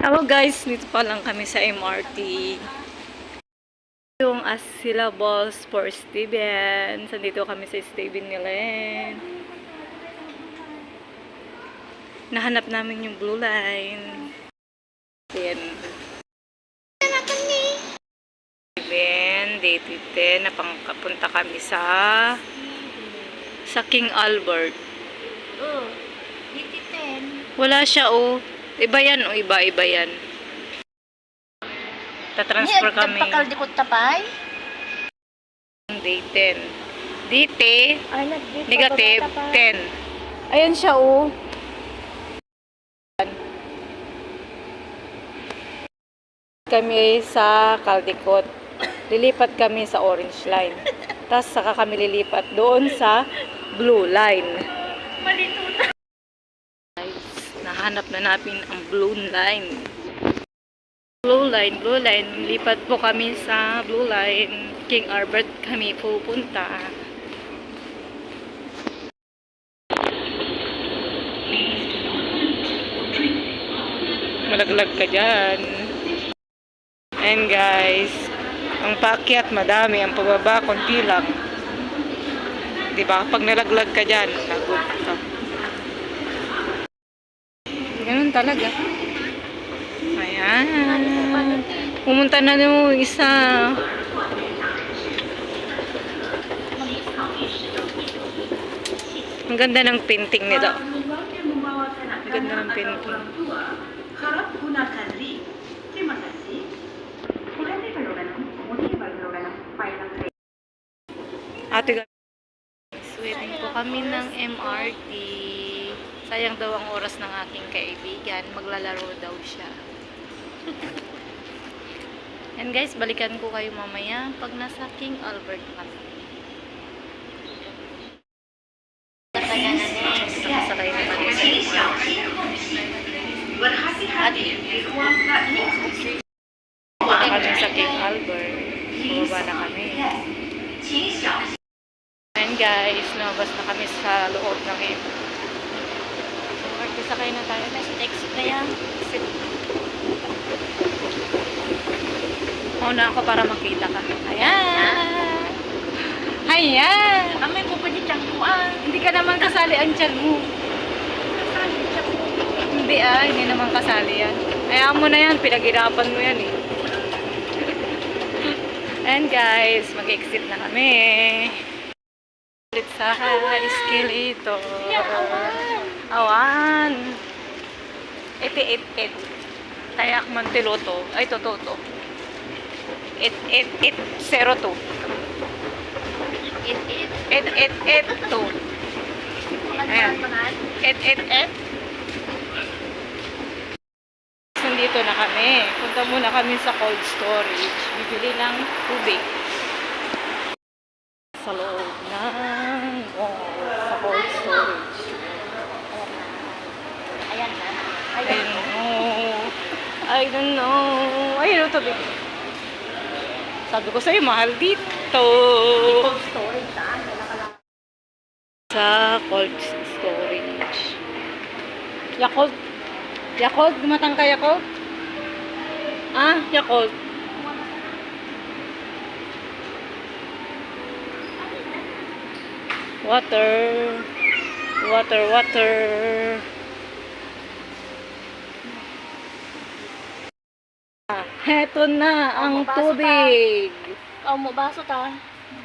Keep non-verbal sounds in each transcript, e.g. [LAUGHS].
Hello guys, dito pa lang kami sa MRT. Yung Asilables for Steven. Sandito kami sa Steven Nilen. Nahanap namin yung blue line. Then, Steven, date 10, napangkapunta kami sa sa King Albert. Oh, dito 10. Wala siya oh. Iba yan oh, iba, iba yan. Tatransfer kami. Nagpakal di ko tapay? Day 10. Dite, Ay, negative 10. Ayan siya oh. Kami sa Caldecott. Lilipat kami sa orange line. Tapos saka kami lilipat doon sa blue line. Malito nahanap na natin ang blue line. Blue line, blue line. Lipat po kami sa blue line. King Albert kami pupunta. Malaglag ka dyan. And guys, ang paakyat madami, ang pababa konti lang. Di ba? Pag nalaglag ka dyan, lagot talaga. Ayan. Pumunta na yung isa. Ang ganda ng painting nito. Ang ganda ng painting. Harap gunakan rin. Terima kasih. Maganda yung lugar ng Muli ba yung lugar ng file ng Ate waiting po kami ng MRT. Sayang daw ang oras ng aking kaibigan. Maglalaro daw siya. [LAUGHS] And guys, balikan ko kayo mamaya pag nasa King Albert kami. Sakay na kami sa. Punta kami sa King Albert. Bumaba na kami. And guys, lumabas na kami sa loob ng MRT. Sakay na tayo. Exit na yan. Mauna ako para makita ka. Ayan! Ayan! Amay ko pa di tiyangkuan. Hindi ka naman kasali ang tiyan mo. Hindi ah, hindi naman kasali yan. Hayaan mo na yan, pinaghirapan mo yan eh. And guys, mag-exit na kami. Ulit sa escalator. Awan. 88 Tayak Manteloto. Ay, totoo to. 8802. It, it. 8882. Ayan. 888. Nandito na kami. Punta muna kami sa cold storage. Bibili ng tubig. Sa loob ng mall. Sa cold storage. Ayan na. I don't know. I don't know. Ayun ang tubig. Sabi ko sa'yo, mahal dito. Sa cold storage. Yakult. Yakult, gumatang ka Yakult? Ah, Yakult. Water. Water, water. Heto na ang Mabasa ka. tubig. Oh, mo baso ta.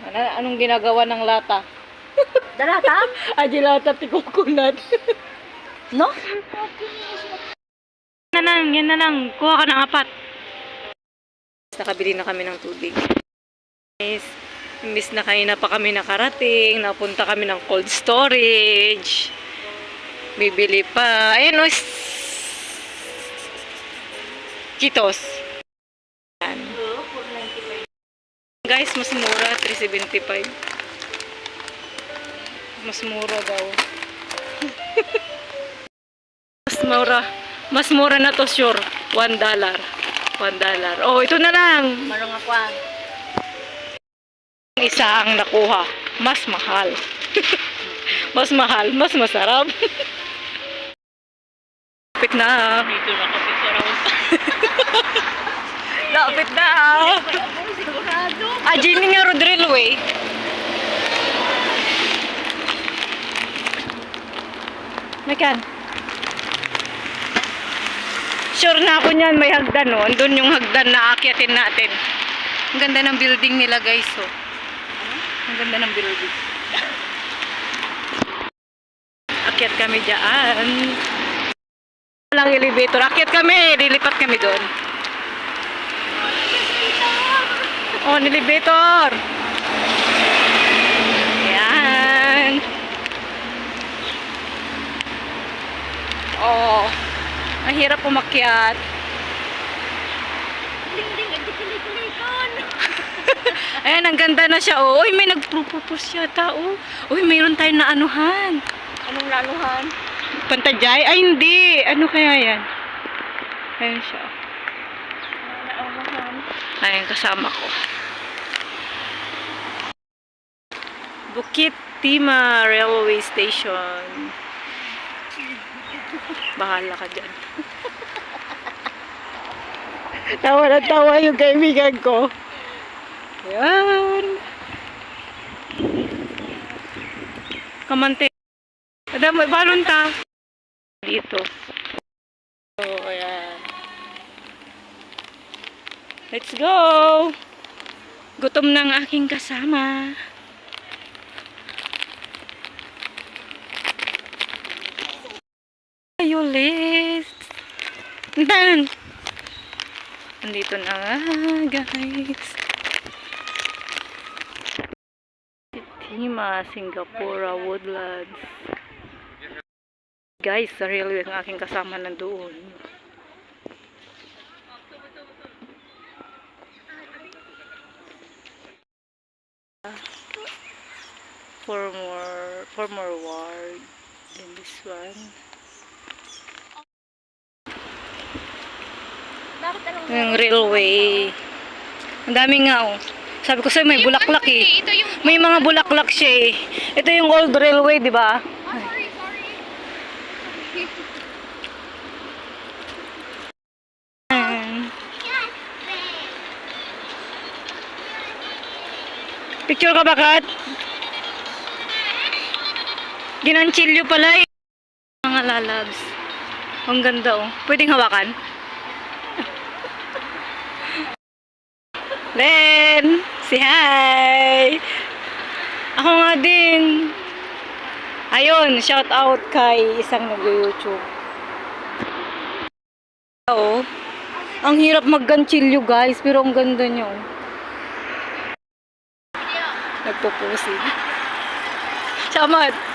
Ano, anong ginagawa ng lata? Dalata? Agilata ti coconut. No? Yan na lang, yan na lang. Kuha ka ng apat. Nakabili na kami ng tubig. Guys, imbis na kayo na pa kami nakarating, napunta kami ng cold storage. Bibili pa. Ayan o. Kitos. Yan. Oo, 495. Guys, mas mura. 375. Mas mura daw. [LAUGHS] mas mura. Mas mura na to, sure. One dollar. One dollar. Oh, ito na lang. Marong ako ah. Isa ang nakuha. Mas mahal. [LAUGHS] mas mahal. Mas masarap. [LAUGHS] Kapit na. Dito na kasi sa. Lapit na ah. Ah, Jimmy nga Road Railway. Mekan. Sure na ako niyan, may hagdan no. Andun yung hagdan na akyatin natin. Ang ganda ng building nila guys oh. Ang ganda ng building. Akyat kami dyan. Walang elevator. Akyat kami. Lilipat kami doon. Oh, elevator. Ayan. Oh. Ang hirap umakyat. [LAUGHS] Ayan, ang ganda na siya. Oh, Uy, may nagpropose yata. Oh. Uy, mayroon tayong naanuhan. Anong laluhan? Pantajay? Ay, hindi. Ano kaya yan? Ayan siya. Naunahan. Ayan, kasama ko. Bukit Tima Railway Station. Bahala ka dyan. [LAUGHS] tawa na tawa yung kaibigan ko. Ayan. Kamante. Ada may balon ta. Dito. So, ayan. Let's go! Gutom ng aking kasama. Ay, ulit. Dan! Andito na nga, guys. Tima, Singapura, Woodlands. Guys, sa railway ang aking kasama nandoon. Four more, four more ward than this one. Dapat anong Yung railway. Ang dami nga oh. Sabi ko sa'yo may bulaklak eh. Ito yung... May mga bulaklak siya eh. Ito yung old railway, di ba? Ah, sorry, sorry. Ayan. [LAUGHS] Picture ka ba, Kat? Ginanchilyo pala eh. Mga lalabs. Ang ganda oh. Pwedeng hawakan? Len! Si hi! Ako nga din. Ayun, shout out kay isang nag-YouTube. Oo. Ang hirap magganchilyo guys, pero ang ganda niyo. Nagpo-posing. Samad.